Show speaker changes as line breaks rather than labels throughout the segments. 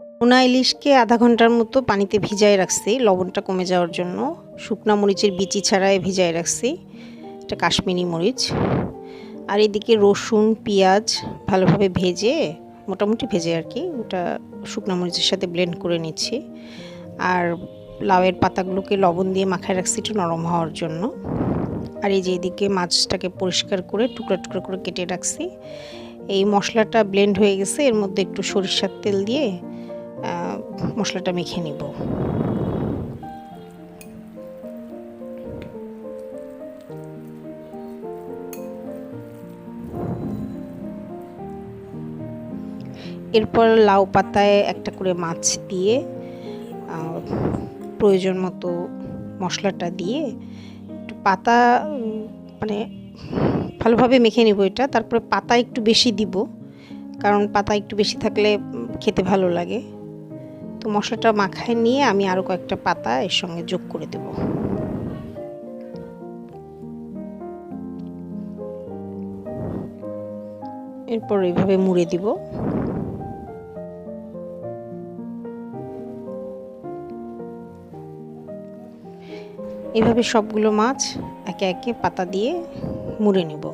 পোনা ইলিশকে আধা ঘণ্টার মতো পানিতে ভিজায় রাখছি। লবণটা কমে যাওয়ার জন্য। শুকনা মরিচের বিচি ছাড়াই ভিজায় রাখছি। এটা কাশ্মীরি মরিচ। আর এদিকে রসুন, পেঁয়াজ ভালোভাবে ভেজে, মোটামুটি ভেজে আর কি, ওটা শুকনো মরিচের সাথে ব্লেন্ড করে নিচ্ছি। আর লাউয়ের পাতাগুলোকে লবণ দিয়ে মাখায় রাখছি একটু নরম হওয়ার জন্য। আর এই যে এদিকে মাছটাকে পরিষ্কার করে, টুকরা টুকরা করে কেটে রাখছি। এই মশলাটা ব্লেন্ড হয়ে গেছে, এর মধ্যে একটু সরিষার তেল দিয়ে মশলাটা মেখে নিব। এরপর লাউ পাতায় একটা করে মাছ দিয়ে প্রয়োজন মতো মশলাটা দিয়ে একটু পাতা মানে ভালোভাবে মেখে নিব এটা। তারপরে পাতা একটু বেশি দিব, কারণ পাতা একটু বেশি থাকলে খেতে ভালো লাগে। তো মশলাটা মাখায় নিয়ে আমি আরও কয়েকটা পাতা এর সঙ্গে যোগ করে দেব। এরপর এইভাবে মুড়ে দিব। এভাবে সবগুলো মাছ একে একে পাতা দিয়ে মুড়ে নেব।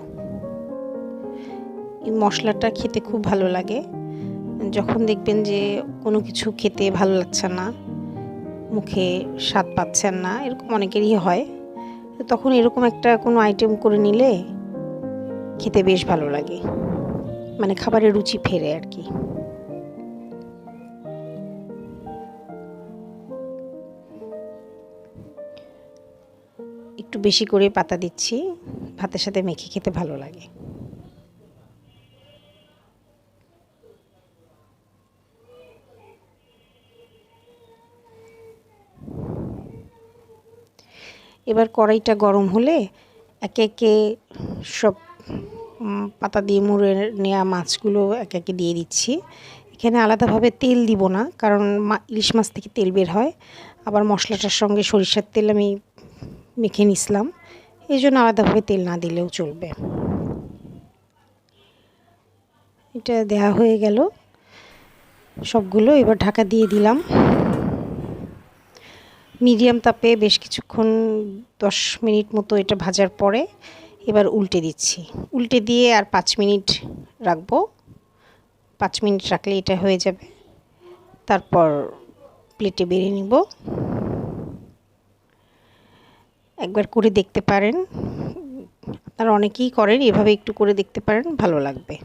এই মশলাটা খেতে খুব ভালো লাগে। যখন দেখবেন যে কোনো কিছু খেতে ভালো লাগছে না, মুখে স্বাদ পাচ্ছেন না, এরকম অনেকেরই হয়, তখন এরকম একটা কোনো আইটেম করে নিলে খেতে বেশ ভালো লাগে। মানে খাবারের রুচি ফেরে আর কি। একটু বেশি করে পাতা দিচ্ছি, ভাতের সাথে মেখে খেতে ভালো লাগে। এবার কড়াইটা গরম হলে একে একে সব পাতা দিয়ে মুড়ে নেওয়া মাছগুলো একে একে দিয়ে দিচ্ছি। এখানে আলাদাভাবে তেল দিব না, কারণ ইলিশ মাছ থেকে তেল বের হয়। আবার মশলাটার সঙ্গে সরিষার তেল আমি মেখে নিছিলাম। এই জন্য আলাদাভাবে তেল না দিলেও চলবে। এটা দেয়া হয়ে গেল। সবগুলো এবার ঢাকা দিয়ে দিলাম। মিডিয়াম তাপে বেশ কিছুক্ষণ, দশ মিনিট মতো এটা ভাজার পরে এবার উল্টে দিচ্ছি। উল্টে দিয়ে আর পাঁচ মিনিট রাখব। পাঁচ মিনিট রাখলে এটা হয়ে যাবে। তারপর প্লেটে বেড়ে নিব। একবার করে দেখতে পারেন। আপনারা অনেকেই করেন, এভাবে একটু করে দেখতে পারেন, ভালো লাগবে।